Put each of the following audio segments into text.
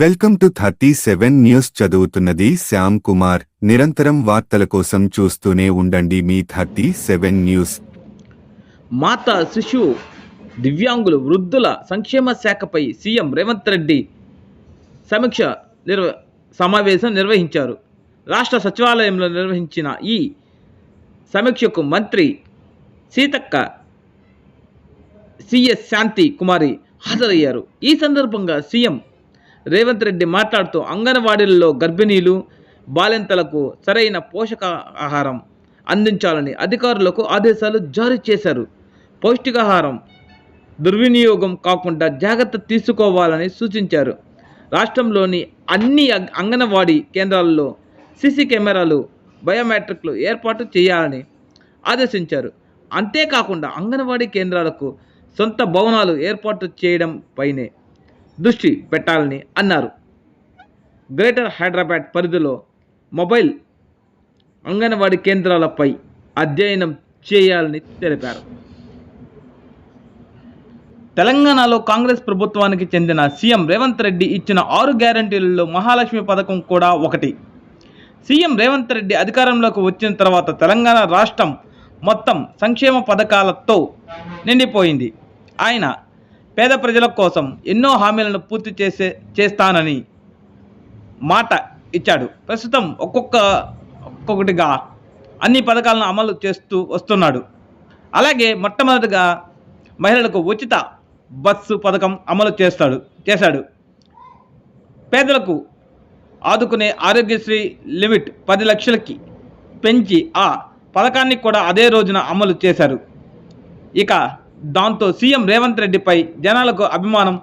Welcome to thirty seven news చదువుతున్నది శ్యామ్ కుమార్. నిరంతరం వార్తల కోసం చూస్తూనే ఉండండి మీ థర్టీ సెవెన్ న్యూస్. మాత శిశు దివ్యాంగులు వృద్ధుల సంక్షేమ శాఖపై సీఎం రేవంత్ రెడ్డి సమీక్ష నిర్వ సమావేశం నిర్వహించారు. రాష్ట్ర సచివాలయంలో నిర్వహించిన ఈ సమీక్షకు మంత్రి సీతక్క సిఎస్ శాంతి కుమారి హాజరయ్యారు. ఈ సందర్భంగా సీఎం రేవంత్ రెడ్డి మాట్లాడుతూ అంగన్వాడీలలో గర్భిణీలు బాలింతలకు సరైన పోషకాహారం అందించాలని అధికారులకు ఆదేశాలు జారీ చేశారు. పౌష్టికాహారం దుర్వినియోగం కాకుండా జాగ్రత్త తీసుకోవాలని సూచించారు. రాష్ట్రంలోని అన్ని అంగ- అంగన్వాడీ కేంద్రాల్లో సీసీ కెమెరాలు బయోమెట్రిక్లు ఏర్పాటు చేయాలని ఆదేశించారు. అంతేకాకుండా అంగన్వాడీ కేంద్రాలకు సొంత భవనాలు ఏర్పాటు చేయడం పైనే దృష్టి పెట్టాలని అన్నారు. గ్రేటర్ హైదరాబాద్ పరిధిలో మొబైల్ అంగన్వాడీ కేంద్రాలపై అధ్యయనం చేయాలని తెలిపారు. తెలంగాణలో కాంగ్రెస్ ప్రభుత్వానికి చెందిన సీఎం రేవంత్ రెడ్డి ఇచ్చిన ఆరు గ్యారంటీలలో మహాలక్ష్మి పథకం కూడా ఒకటి. సీఎం రేవంత్ రెడ్డి అధికారంలోకి వచ్చిన తర్వాత తెలంగాణ రాష్ట్రం మొత్తం సంక్షేమ పథకాలతో నిండిపోయింది. ఆయన పేద ప్రజల కోసం ఎన్నో హామీలను పూర్తి చేసే చేస్తానని మాట ఇచ్చాడు. ప్రస్తుతం ఒక్కొక్క ఒక్కొక్కటిగా అన్ని పథకాలను అమలు చేస్తూ వస్తున్నాడు. అలాగే మొట్టమొదటిగా మహిళలకు ఉచిత బస్సు పథకం అమలు చేస్తాడు చేశాడు. పేదలకు ఆదుకునే ఆరోగ్యశ్రీ లిమిట్ పది లక్షలకి పెంచి ఆ పథకాన్ని కూడా అదే రోజున అమలు చేశారు. ఇక దాంతో సీఎం రేవంత్ రెడ్డిపై జనాలకు అభిమానం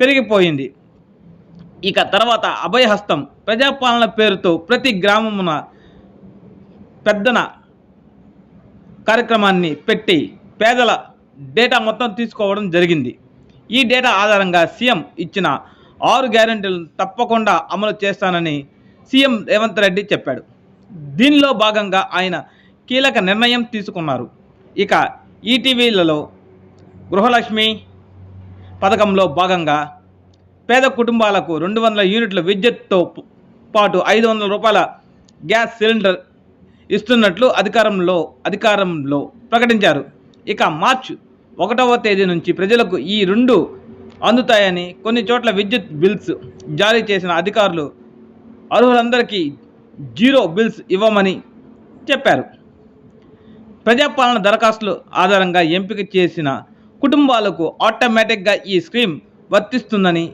పెరిగిపోయింది. ఇక తర్వాత అభయహస్తం ప్రజాపాలన పేరుతో ప్రతి గ్రామమున పెద్దన కార్యక్రమాన్ని పెట్టి పేదల డేటా మొత్తం తీసుకోవడం జరిగింది. ఈ డేటా ఆధారంగా సీఎం ఇచ్చిన ఆరు గ్యారంటీలను తప్పకుండా అమలు చేస్తానని సీఎం రేవంత్ రెడ్డి చెప్పాడు. దీనిలో భాగంగా ఆయన కీలక నిర్ణయం తీసుకున్నారు. ఇక ఈటీవీలలో గృహలక్ష్మి పథకంలో భాగంగా పేద కుటుంబాలకు రెండు వందల యూనిట్ల విద్యుత్తో పాటు ఐదు వందల రూపాయల గ్యాస్ సిలిండర్ ఇస్తున్నట్లు అధికారంలో అధికారంలో ప్రకటించారు. ఇక మార్చ్ ఒకటవ తేదీ నుంచి ప్రజలకు ఈ రెండు అందుతాయని కొన్ని చోట్ల విద్యుత్ బిల్స్ జారీ చేసిన అధికారులు అర్హులందరికీ జీరో బిల్స్ ఇవ్వమని చెప్పారు. ప్రజాపాలన దరఖాస్తుల ఆధారంగా ఎంపిక చేసిన కుటుంబాలకు ఆటోమేటిక్గా ఈ స్కీమ్ వర్తిస్తుందని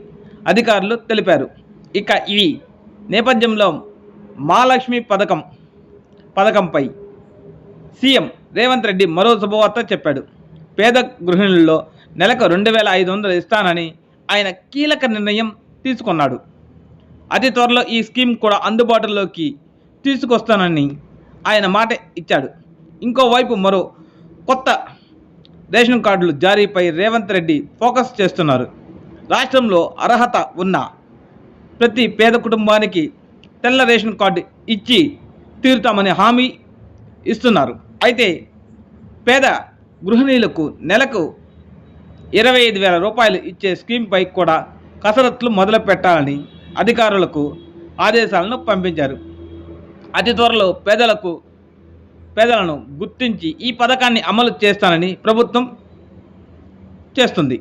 అధికారులు తెలిపారు. ఇక ఈ నేపథ్యంలో మహాలక్ష్మి పథకం పథకంపై సీఎం రేవంత్ రెడ్డి మరో శుభవార్త చెప్పాడు. పేద గృహిణుల్లో నెలకు రెండు వేల ఐదు వందలు ఇస్తానని ఆయన కీలక నిర్ణయం తీసుకున్నాడు. అతి త్వరలో ఈ స్కీమ్ కూడా అందుబాటులోకి తీసుకొస్తానని ఆయన మాట ఇచ్చాడు. ఇంకోవైపు మరో కొత్త రేషన్ కార్డులు జారీపై రేవంత్ రెడ్డి ఫోకస్ చేస్తున్నారు. రాష్ట్రంలో అర్హత ఉన్న ప్రతి పేద కుటుంబానికి తెల్ల రేషన్ కార్డు ఇచ్చి తీరుతామని హామీ ఇస్తున్నారు. అయితే పేద గృహిణీలకు నెలకు ఇరవై ఐదు వేల రూపాయలు ఇచ్చే స్కీమ్పై కూడా కసరత్తులు మొదలు పెట్టాలని అధికారులకు ఆదేశాలను పంపించారు. అతి త్వరలో పేదలకు పేదలను గుర్తించి ఈ పథకాన్ని అమలు చేస్తానని ప్రభుత్వం చేస్తుంది.